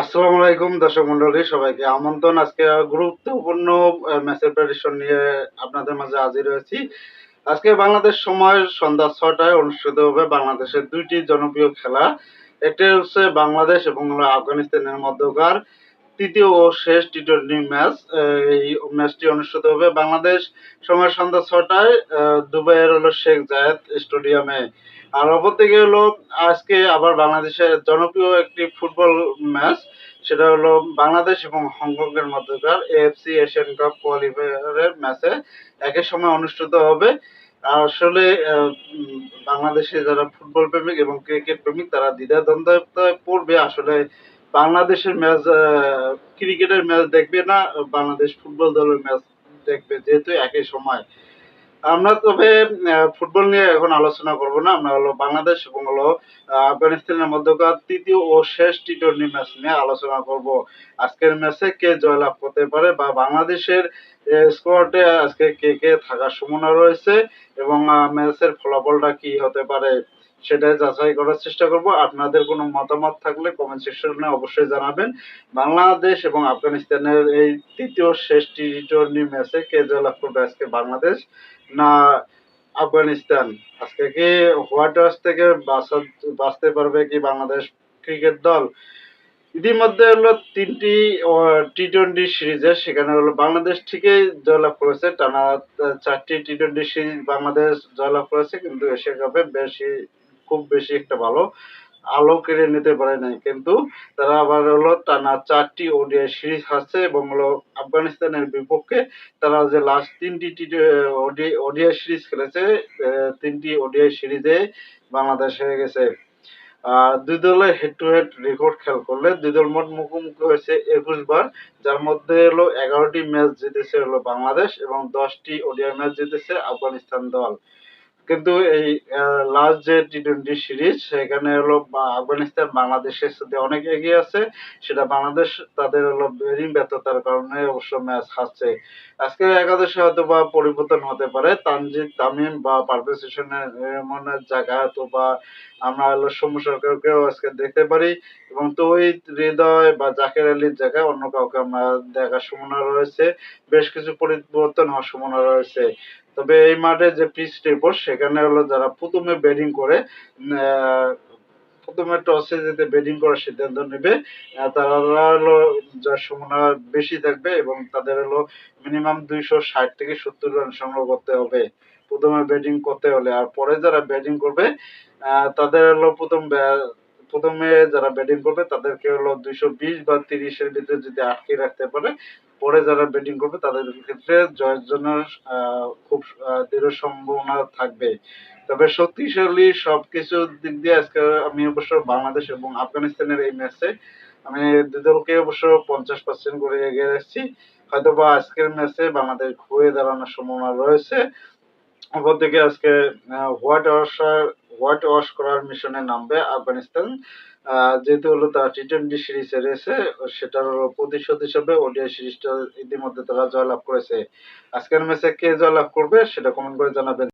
আসসালামু আলাইকুম, দর্শক মন্ডলী, সবাইকে আমন্ত্রণ। আজকে গুরুত্বপূর্ণ ম্যাচের প্রেডিকশন নিয়ে আপনাদের মাঝে হাজির হয়েছি। আজকে বাংলাদেশ সময় সন্ধ্যা ছটায় অনুষ্ঠিত হবে বাংলাদেশের দুইটি জনপ্রিয় খেলা। একটি হচ্ছে বাংলাদেশ এবং আফগানিস্তানের মধ্যকার। তৃতীয় ও শেষ টি টোয়েন্টি ম্যাচ এই ম্যাচটি অনুষ্ঠিত হবে বাংলাদেশ সময় সন্ধ্যা ছটায় দুবাইয়ের হলো শেখ জায়েদ স্টেডিয়ামে। আর অপরদিকে হলো আজকে আবার বাংলাদেশের জনপ্রিয় একটি ফুটবল ম্যাচ সেটা হলো বাংলাদেশ এবং হংকং এর মধ্যকার এএফসি এশিয়ান কাপ কোয়ালিফায়ারের ম্যাচে একই সময় অনুষ্ঠিত হবে। আসলে বাংলাদেশে যারা ফুটবল প্রেমিক এবং ক্রিকেট প্রেমিক, তারা দ্বিধাদ্বন্দ্বে পড়বে। আসলে বাংলাদেশের ম্যাচ ক্রিকেটের ম্যাচ দেখবে না, বাংলাদেশ ফুটবল দলের ম্যাচ দেখবে যেহেতু একই সময়। আমরা তবে ফুটবল নিয়ে এখন আলোচনা করব না। আমরা হলো বাংলাদেশ এবং হলো আফগানিস্তানের মধ্যকার তৃতীয় ও শেষ টি টোয়েন্টি ম্যাচ নিয়ে আলোচনা করব। আজকের ম্যাচে কে জয়লাভ করতে পারে বা বাংলাদেশের স্কোয়াডে আজকে কে কে থাকার সম্ভাবনা রয়েছে এবং ম্যাচের ফলাফলটা কি হতে পারে? সেটা যাচাই করার চেষ্টা করব। আপনাদের কোনো মতামত থাকলে কমেন্ট সেকশনে অবশ্যই জানাবেন। বাংলাদেশ এবং আফগানিস্তানের এই তৃতীয় শেষ টি টোয়েন্টি ম্যাচে কে জয়লাভ করবে আজকে বাংলাদেশ না আফগানিস্তান? আজকে কি হোয়াইট হাউস থেকে বাঁচতে পারবে কি বাংলাদেশ ক্রিকেট দল? ইতিমধ্যে হলো তিনটি টি টোয়েন্টি সিরিজে সেখানে হলো বাংলাদেশ ঠিকই জয়লাভ করেছে। টানা চারটি টি টোয়েন্টি সিরিজ বাংলাদেশ জয়লাভ করেছে। কিন্তু এশিয়া কাপে বেশি খুব বেশি একটা ভালো আলো কেড়ে নিতে পারে নাই। কিন্তু তারা আবার হলো টানা চারটি ওডিআই সিরিজ হারছে এবং হলো আফগানিস্তানের বিপক্ষে তারা যে লাস্ট তিনটি টি ওডিআই সিরিজ খেলেছে তিনটি ওডিআই সিরিজে বাংলাদেশ হেরে গেছে। আর দুই দলে হেড টু হেড রেকর্ড খেল করলে দুই দল মোট মুখোমুখি হয়েছে একুশ বার, যার মধ্যে হলো এগারোটি ম্যাচ জিতেছে হলো বাংলাদেশ এবং দশটি ওডিআই ম্যাচ জিতেছে আফগানিস্তান দল। কিন্তু এই লাস্ট যে টি টোয়েন্টি সিরিজ সেখানে হলো আফগানিস্তান, বাংলাদেশের সাথে অনেক এগিয়ে আছে। সেটা বাংলাদেশ, তাদের হলো বেরিং ব্যর্থতার কারণে অবশ্য ম্যাচ হারছে। আজকে একাদশে হয়তো বা পরিবর্তন হতে পারে। তানজিদ তামিম বা পারভেজ হোসেনের জায়গায় হয়তো বা আমরা হলো সৌম্য সরকারকেও আজকে দেখতে পারি। এবং তৌহিদ হৃদয় বা জাকের আলীর জায়গায় অন্য কাউকে আমরা দেখার সম্ভাবনা রয়েছে। বেশ কিছু পরিবর্তন হওয়ার সম্ভাবনা রয়েছে। তবে এই মাঠে যে পিচ রিপোর্ট সেখানে হলো যারা প্রথমে ব্যাটিং করে প্রথমে টসে যেতে ব্যাটিং করার সিদ্ধান্ত নেবে তারা হলো যার সম্ভাবনা বেশি থাকবে এবং তাদের হলো মিনিমাম দুইশো ষাট থেকে সত্তর রান সংগ্রহ করতে হবে। প্রথমে ব্যাটিং করতে হলে, আর পরে যারা ব্যাটিং করবে তাদের হলো প্রথম প্রথমে যারা ব্যাটিং করবে, তাদেরকে হলো দুইশো বিশ বা তিরিশের ভিতরে যদি আটকে রাখতে পারে পরে যারা ব্যাটিং করবে, তাদের ক্ষেত্রে জয়ের জন্য খুব দৃঢ় সম্ভাবনা থাকবে। তবে শক্তিশালী সবকিছু দিক দিয়ে আজকে আমি অবশ্য বাংলাদেশ এবং আফগানিস্তানের এই ম্যাচে আমি দুদলকে অবশ্য পঞ্চাশ পার্সেন্ট করে এগিয়ে রাখছি। হয়তো বা আজকের ম্যাচে বাংলাদেশ ঘুরে দাঁড়ানোর সম্ভাবনা রয়েছে। অপরদিকে আজকে হোয়াইট ওয়াশ হোয়াইট ওয়াশ করার মিশনে নামবে আফগানিস্তান। যেহেতু হলো তারা টি টোয়েন্টি সিরিজ হেরেছে সেটার হলো প্রতিশোধ হিসেবে ওডিআই সিরিজটা ইতিমধ্যে তারা জয়লাভ করেছে। আজকের ম্যাচে কে জয়লাভ করবে সেটা কমেন্ট করে জানাবেন।